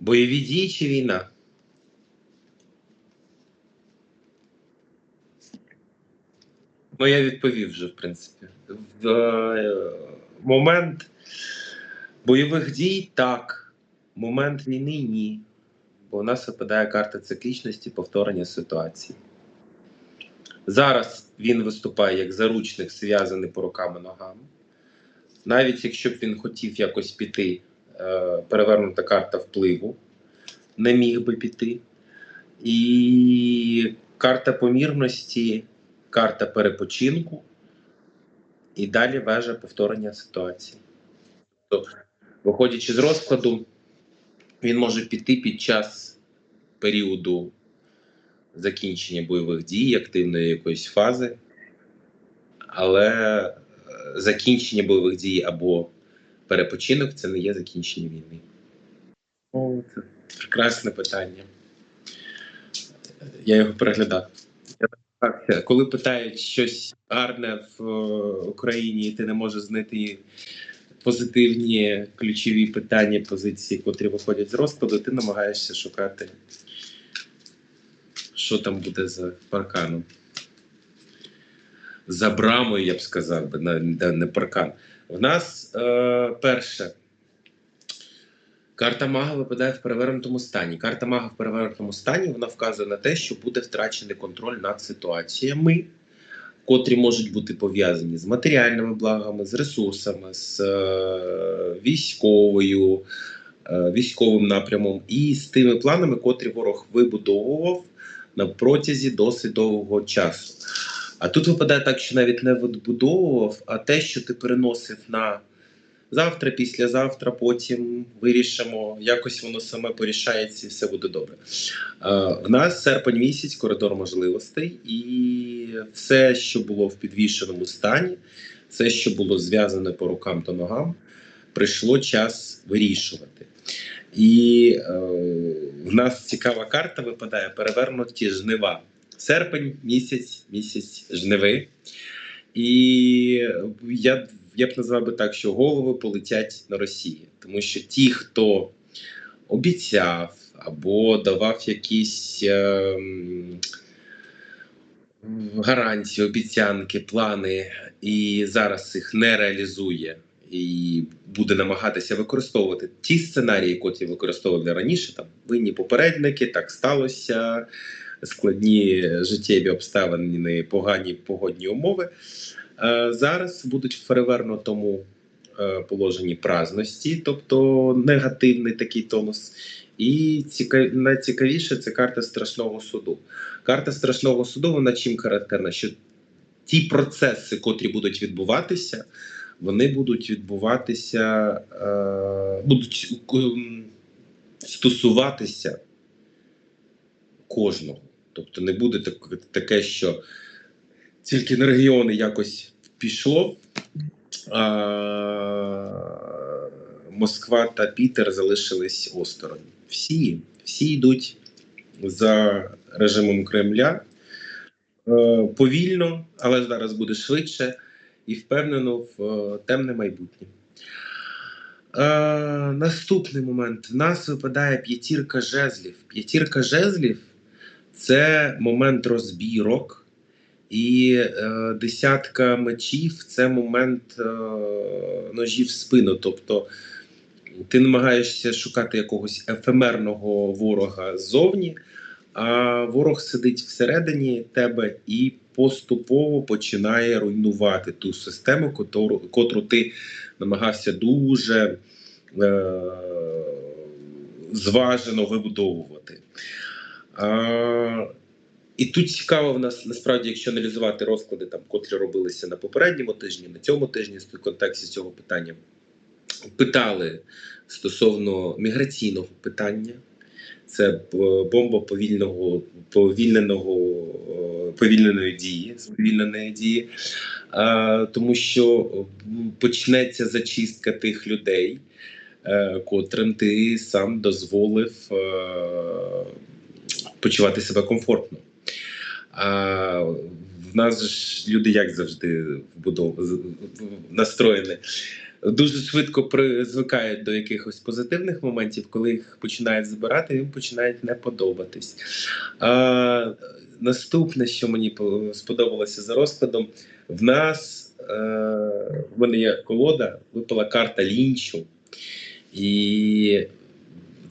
Бойові дії чи війна? Ну, я відповів вже, в принципі. В е, момент бойових дій так. Момент війни ні. Бо у нас випадає карта циклічності повторення ситуації. Зараз він виступає як заручник, зв'язаний по рукам і ногам. Навіть якщо б він хотів якось піти, перевернута карта впливу, не міг би піти. І карта помірності, карта перепочинку, і далі вежа повторення ситуації. Тобто, виходячи з розкладу, він може піти під час періоду закінчення бойових дій, активної якоїсь фази, але е, закінчення бойових дій або перепочинок це не є закінчення війни. О, це прекрасне питання. Я його переглядав. Так, Коли питають щось гарне в Україні, і ти не можеш знайти позитивні ключові питання, позиції, котрі виходять з розкладу, ти намагаєшся шукати, що там буде за парканом. За брамою, я б сказав, би, не паркан. В нас е, перше. Карта мага випадає в перевернутому стані. Карта мага в перевернутому стані вона вказує на те, що буде втрачений контроль над ситуаціями, котрі можуть бути пов'язані з матеріальними благами, з ресурсами, з е, військовою, е, військовим напрямом і з тими планами, котрі ворог вибудовував на протязі досить довгого часу. А тут випадає так, що навіть не вибудовував, а те, що ти переносив на завтра, післязавтра, потім вирішимо, якось воно саме порішається і все буде добре. Е, В нас серпень місяць, коридор можливостей, і все, що було в підвішеному стані, все, що було зв'язане по рукам та ногам, прийшло час вирішувати. І е, в нас цікава карта випадає перевернуті жнива. Серпень, місяць, місяць жниви. І я, я б назвав би так, що голови полетять на Росії, тому що ті, хто обіцяв або давав якісь ем, гарантії, обіцянки, плани, і зараз їх не реалізує. І буде намагатися використовувати ті сценарії, котрі використовували раніше. Там винні попередники, так сталося, складні життєві обставини, погані погодні умови. Е, Зараз будуть в перевернутому е, положенні праздності, тобто негативний такий тонус. І ціка... найцікавіше це карта страшного суду. Карта страшного суду вона чим характерна? Що ті процеси, котрі будуть відбуватися, вони будуть відбуватися, е... будуть стосуватися кожного. Тобто не буде так, таке, що тільки на регіони якось пішло, а Москва та Пітер залишились осторонь. Всі, всі йдуть за режимом Кремля е, повільно, але зараз буде швидше і впевнено в е, темне майбутнє. Е, наступний момент. В нас випадає п'ятірка жезлів. П'ятірка жезлів це момент розбірок. І е, десятка мечів це момент е, ножів в спину. Тобто ти намагаєшся шукати якогось ефемерного ворога ззовні, а ворог сидить всередині тебе і поступово починає руйнувати ту систему, котру, котру ти намагався дуже е, зважено вибудовувати. І тут цікаво в нас насправді, якщо аналізувати розклади, там котрі робилися на попередньому тижні, на цьому тижні в контексті цього питання, питали стосовно міграційного питання. Це е, бомба повільного повільненого е, повільненої дії, сповільненої дії, тому що почнеться зачистка тих людей, е, котрим ти сам дозволив е, почувати себе комфортно. А в нас ж люди як завжди настроєні. дуже швидко при... звикають до якихось позитивних моментів, коли їх починають збирати, їм починають не подобатись. А, наступне, що мені сподобалося за розкладом, в нас е, в мене є колода, випала карта лінчу, і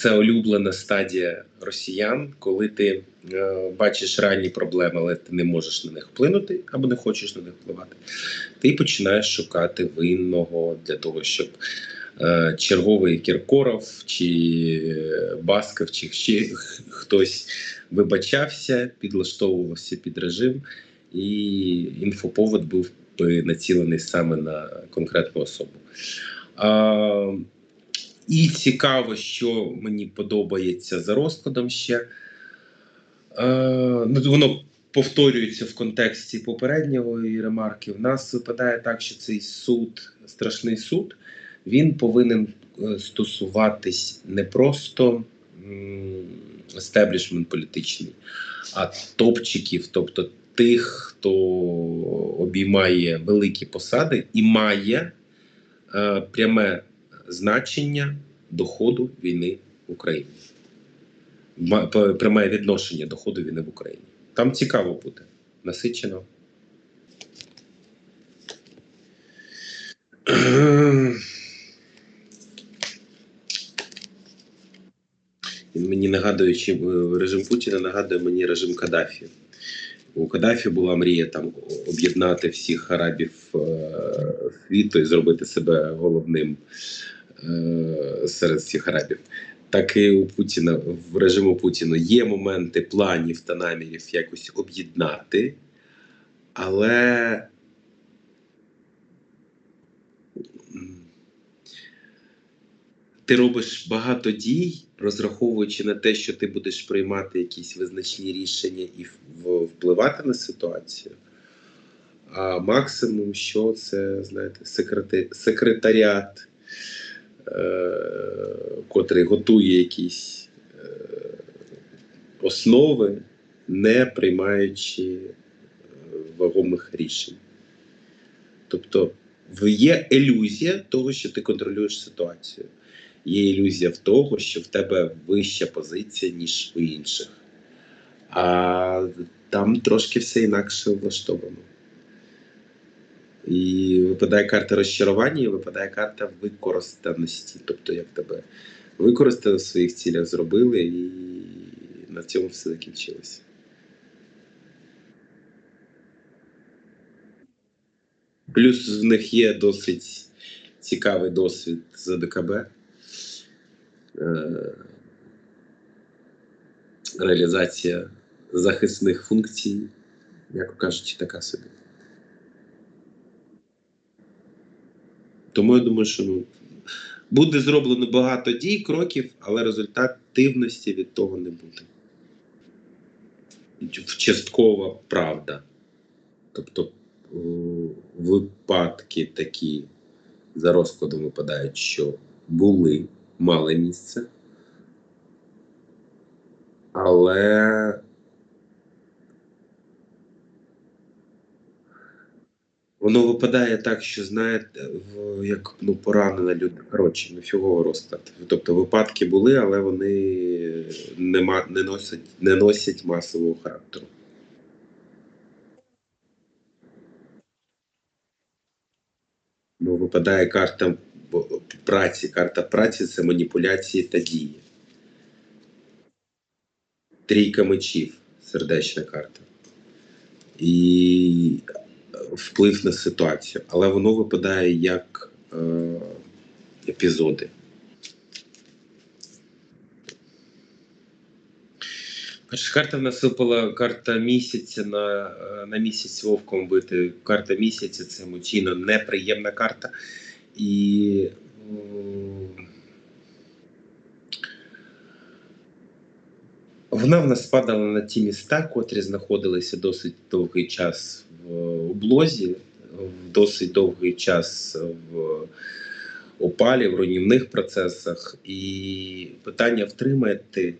це улюблена стадія росіян, коли ти е, бачиш реальні проблеми, але ти не можеш на них вплинути або не хочеш на них впливати. Ти починаєш шукати винного для того, щоб е, черговий Кіркоров чи Басков, чи ще хтось вибачався, підлаштовувався під режим, і інфоповод був би націлений саме на конкретну особу. А, і цікаво, що мені подобається за розкладом ще. Е, ну, воно повторюється в контексті попередньої ремарки. В нас випадає так, що цей суд, страшний суд, він повинен е, стосуватись не просто естеблішмент політичний, а топчиків, тобто тих, хто обіймає великі посади і має е, пряме значення доходу війни в Україні. Пряме відношення доходу війни в Україні. Там цікаво буде. Насичено. Мені нагадує, чим е, режим Путіна нагадує мені режим Каддафі. У Каддафі була мрія там об'єднати всіх арабів е, світу і зробити себе головним серед всіх арабів. Так і у Путіна в режиму Путіна є моменти планів та намірів якось об'єднати, але ти робиш багато дій, розраховуючи на те, що ти будеш приймати якісь визначні рішення і впливати на ситуацію. А максимум, що це, знаєте, секретаріат, е... котрий готує якісь е... основи, не приймаючи е, вагомих рішень. Тобто є ілюзія того, що ти контролюєш ситуацію. Є ілюзія в того, що в тебе вища позиція, ніж у інших. А там трошки все інакше влаштовано. І випадає карта розчарування, і випадає карта використаності. Тобто, як тебе використали в своїх цілях, зробили, і на цьому все закінчилося. Плюс в них є досить цікавий досвід з АДКБ. Е, Реалізація захисних функцій, як кажучи, така собі. Тому я думаю, що ну, буде зроблено багато дій, кроків, але результативності від того не буде. Часткова правда. Тобто випадки такі за розкладом випадають, що були, мали місце. Але воно випадає так, що знаєте, як ну, поранена людина. Коротше, ну розклад. Тобто випадки були, але вони не, ма- не, носять, не носять масового характеру. Ну, випадає карта праці. Карта праці це маніпуляції та дії. Трійка мечів, сердечна карта. І вплив на ситуацію. Але воно випадає як е, епізоди. Карта в нас випала карта місяця на, е, на місяць вовком бити. Карта місяця це емоційно неприємна карта. І м, вона в нас падала на ті міста, котрі знаходилися досить довгий час облозі, в досить довгий час в опалі, в руйнівних процесах. І питання втримати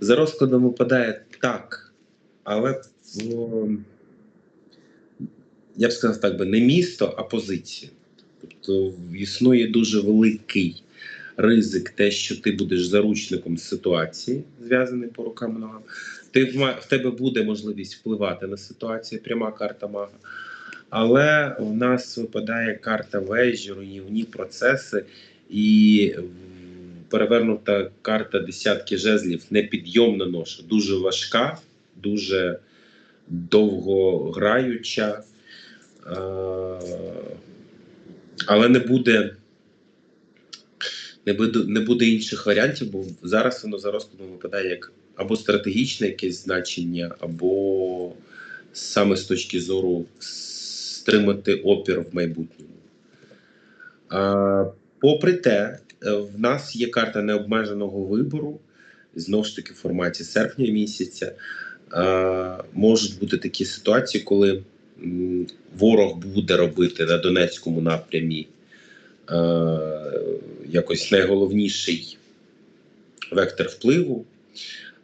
за розкладом випадає так, але я б сказав так би не місто, а позицію. Тобто Тобто існує дуже великий ризик, те, що ти будеш заручником ситуації, зв'язаний по рукам ногам. Ти в тебе буде можливість впливати на ситуацію, пряма карта мага. Але в нас випадає карта вежі, руйнівні процеси і перевернута карта десятки жезлів, непідйомна ноша, дуже важка, дуже довгограюча. Е, але не буде, не буде, не буде інших варіантів, бо зараз воно за розкладом випадає як або стратегічне якесь значення, або саме з точки зору стримати опір в майбутньому. А, попри те, е, в нас є карта необмеженого вибору, знову ж таки в форматі серпня місяця. А, можуть бути такі ситуації, коли ворог буде робити на Донецькому напрямі е, якось найголовніший вектор впливу,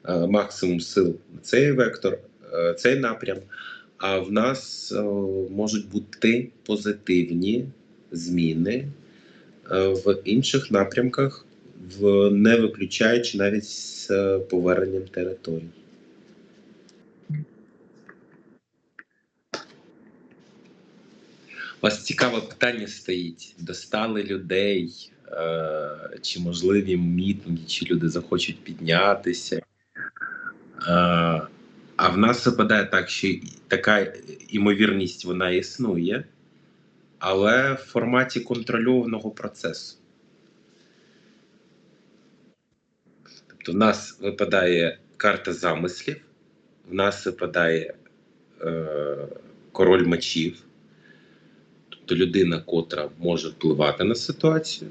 е, максимум сил на цей вектор, е, цей напрям. А в нас е, можуть бути позитивні зміни в інших напрямках, не виключаючи навіть з поверненням територій. У вас цікаве питання стоїть: достали людей, чи можливі мітинги, чи люди захочуть піднятися. Е, а в нас випадає так, що така імовірність вона існує, але в форматі контрольованого процесу. Тобто, в нас випадає карта замислів, в нас випадає е, король мечів, тобто людина, котра може впливати на ситуацію.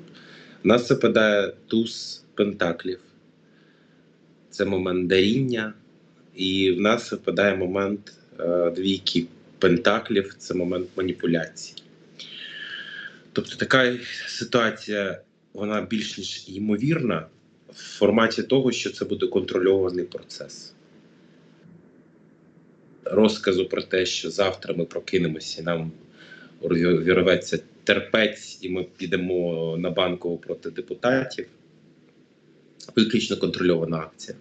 Нас випадає туз пентаклів, це момент даріння, і в нас випадає момент е, двійки пентаклів, це момент маніпуляції. Тобто така ситуація, вона більш ніж ймовірна в форматі того, що це буде контрольований процес. Розказу про те, що завтра ми прокинемося і нам вірветься терпець, і ми підемо на банкову проти депутатів. Виключно контрольована акція.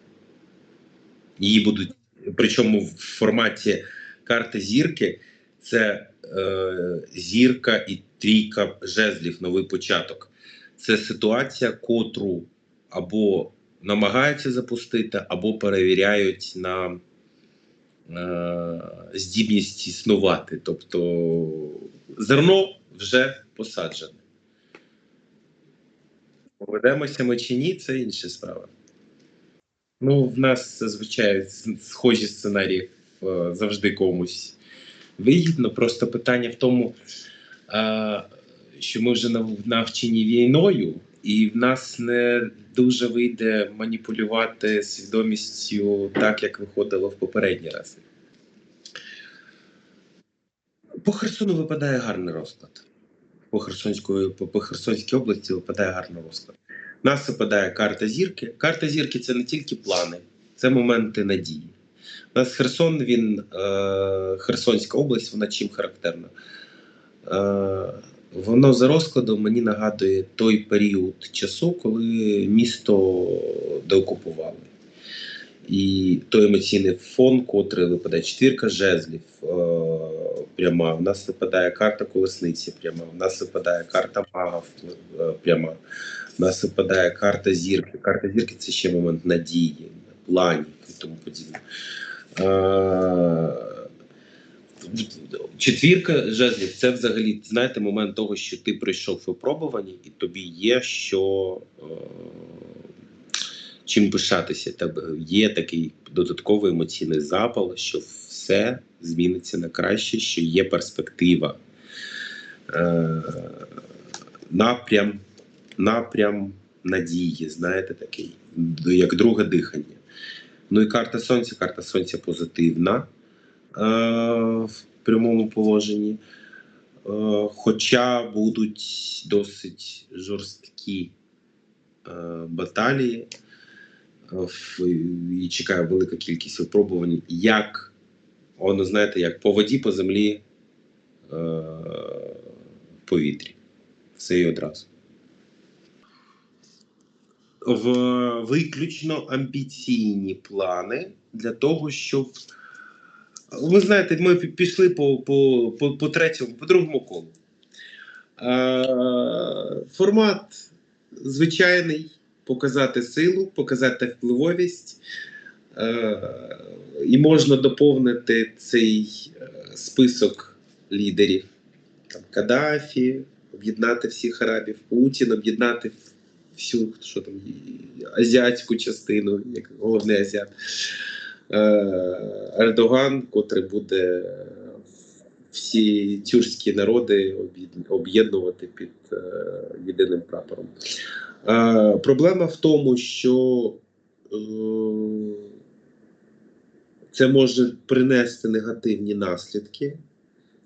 Її будуть, причому в форматі карти зірки це е, зірка і трійка жезлів, новий початок. Це ситуація, котру або намагаються запустити, або перевіряють на е, здібність існувати. Тобто зерно вже посаджене. Поведемося ми чи ні, це інша справа. Ну, в нас зазвичай схожі сценарії е, завжди комусь вигідно. Просто питання в тому, що ми вже нав- навчені війною, і в нас не дуже вийде маніпулювати свідомістю так, як виходило в попередні рази. По Херсону випадає гарний розклад. По Херсонської, по, по Херсонській області випадає гарний розклад. Нас випадає карта зірки. Карта зірки це не тільки плани, це моменти надії. У нас Херсон, він е, Херсонська область, вона чим характерна. Е, воно за розкладом мені нагадує той період часу, коли місто деокупували. І той емоційний фон, котрий випадає четвірка жезлів е, пряма. В нас випадає карта колесниці пряма, в нас випадає карта мага е, пряма, в нас випадає карта зірки. Карта зірки це ще момент надії, планів і тому подібне. Четвірка жезлів це взагалі знаєте момент того, що ти пройшов випробування, і тобі є що е, чим пишатися. Є такий додатковий емоційний запал, що все зміниться на краще, що є перспектива. Е, напрям, напрям надії, знаєте, такий, як друге дихання. Ну і карта сонця, карта сонця позитивна е, в прямому положенні. Е, хоча будуть досить жорсткі баталії, і чекає велика кількість випробувань, як воно, знаєте, як по воді, по землі, е, повітрі. Все і одразу. В виключно амбіційні плани для того, щоб. Ви знаєте, ми пішли по, по, по, по третьому, по другому колу. Е, формат звичайний: показати силу, показати впливовість. Е, і можна доповнити цей е, список лідерів там, Каддафі, об'єднати всіх арабів, Путін, об'єднати всю що там, азіатську частину, як головний азіат. Е, Ердоган, котрий буде всі тюркські народи об'єднувати під єдиним прапором. Проблема в тому, що це може принести негативні наслідки.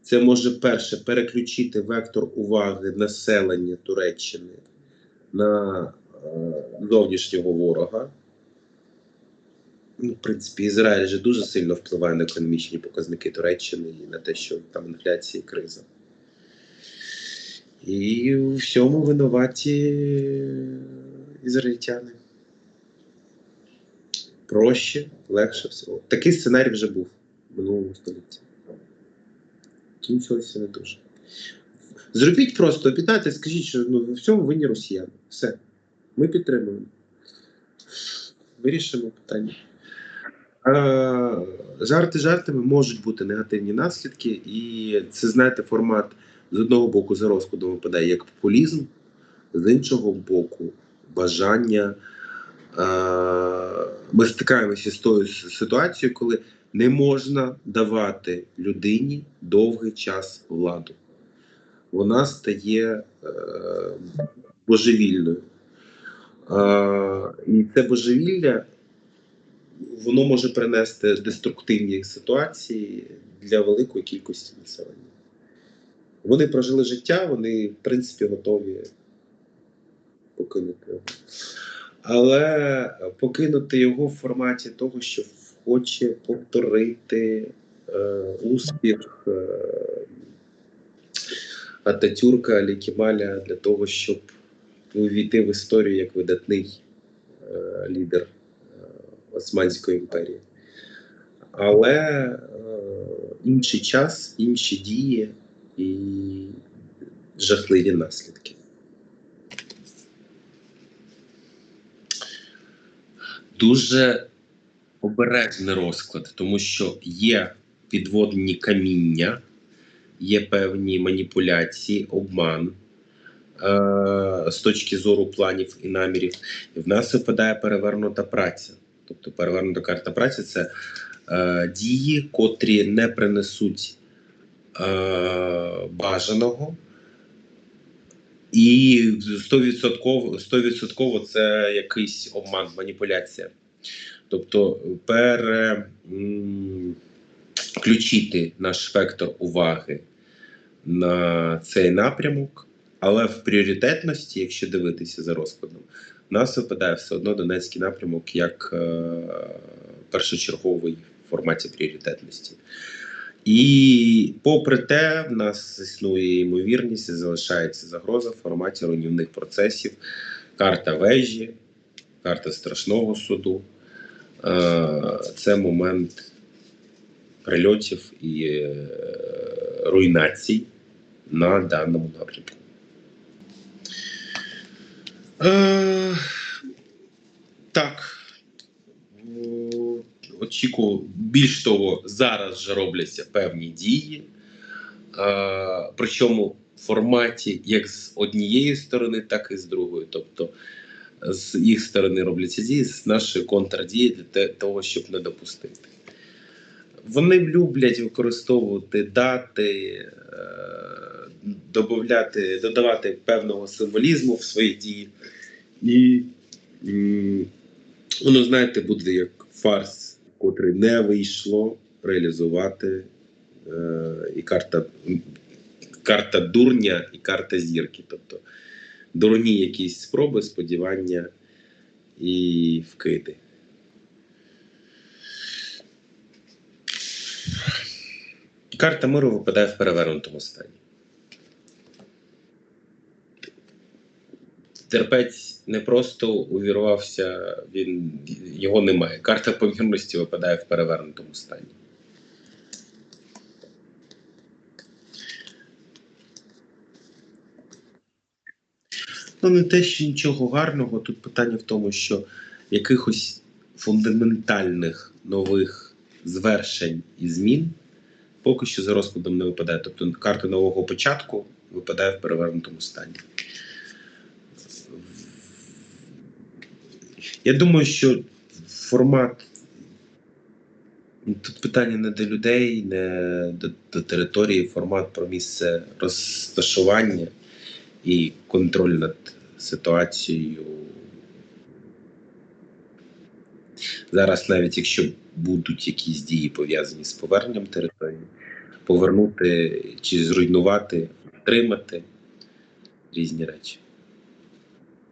Це може перше переключити вектор уваги населення Туреччини на е, зовнішнього ворога. Ну, в принципі, Ізраїль же дуже сильно впливає на економічні показники Туреччини і на те, що там інфляція і криза. І у всьому винуваті ізраїльтяни. Проще, легше всього. Такий сценарій вже був в минулому столітті. Кінчилося не дуже. Зробіть просто, об'єднайте, скажіть, що ну, в цьому винні росіяни. Все. Ми підтримуємо. Вирішимо питання. Е, Жарти жартами можуть бути негативні наслідки, і це, знаєте, формат з одного боку за розкладом випадає як популізм, з іншого боку, бажання. Е, Ми стикаємося з тою ситуацією, коли не можна давати людині довгий час владу. Вона стає е, божевільною. Е, і це божевілля воно може принести деструктивні ситуації для великої кількості населення. Вони прожили життя, вони, в принципі, готові покинути. Але покинути його в форматі того, що хоче повторити е, успіх е, Ататюрка Алі Кемаля для того, щоб увійти в історію як видатний е, лідер е, Османської імперії. Але е, інший час, інші дії і жахливі наслідки. Дуже обережний розклад, тому що є підводні каміння, є певні маніпуляції, обман е, з точки зору планів і намірів. І в нас випадає перевернута праця. Тобто перевернута карта праці це е, дії, котрі не принесуть е, бажаного. І 100%, 100% це якийсь обман, маніпуляція. Тобто переключити наш вектор уваги на цей напрямок, але в пріоритетності, якщо дивитися за розкладом, у нас випадає все одно Донецький напрямок як е, першочерговий в форматі пріоритетності. І попри те, в нас існує ймовірність і залишається загроза в форматі руйнівних процесів, карта вежі, карта страшного суду. Е, Це момент прильотів і е, руйнацій на даному напрямку. Е, Так. Очікую, більш того, зараз вже робляться певні дії. Е, Причому в форматі як з однієї сторони, так і з другої. Тобто з їх сторони робляться дії, з нашої контрдії для того, щоб не допустити. Вони люблять використовувати дати, е, добавляти, додавати певного символізму в свої дії. І воно, знаєте, буде як фарс, котрий не вийшло реалізувати. Е, і карта, карта дурня, і карта зірки. Тобто дурні якісь спроби, сподівання і вкиди. Карта миру випадає в перевернутому стані. терпець не просто увірвався, він його немає. Карта помірності випадає в перевернутому стані. Ну, не те, що нічого гарного. Тут питання в тому, що якихось фундаментальних нових звершень і змін поки що за розкладом не випадає. Тобто карта нового початку випадає в перевернутому стані. Я думаю, що формат. Тут питання не до людей, не до, до території, формат про місце розташування і контроль над ситуацією. Зараз, навіть якщо будуть якісь дії пов'язані з поверненням території, повернути чи зруйнувати, отримати різні речі.